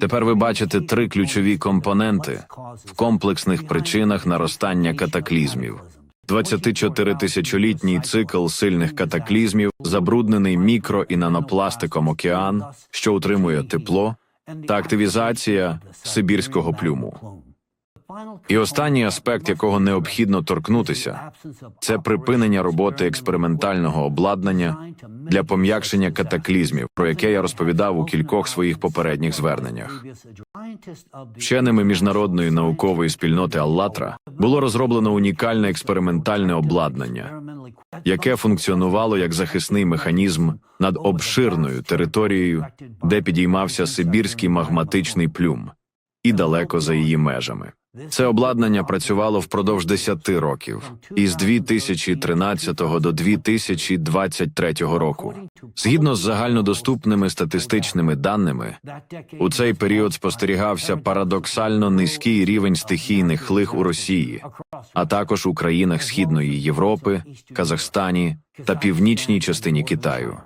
Тепер ви бачите три ключові компоненти в комплексних причинах наростання катаклізмів. 24-тисячолітній цикл сильних катаклізмів, забруднений мікро і нанопластиком океан, що утримує тепло, та активізація сибірського плюму. І останній аспект, якого необхідно торкнутися, це припинення роботи експериментального обладнання для пом'якшення катаклізмів, про яке я розповідав у кількох своїх попередніх зверненнях. Вченими міжнародної наукової спільноти Аллатра було розроблено унікальне експериментальне обладнання, яке функціонувало як захисний механізм над обширною територією, де підіймався сибірський магматичний плюм, і далеко за її межами. Це обладнання працювало впродовж 10 років, із 2013 до 2023 року. Згідно з загальнодоступними статистичними даними, у цей період спостерігався парадоксально низький рівень стихійних лих у Росії, а також у країнах Східної Європи, Казахстані та північній частині Китаю.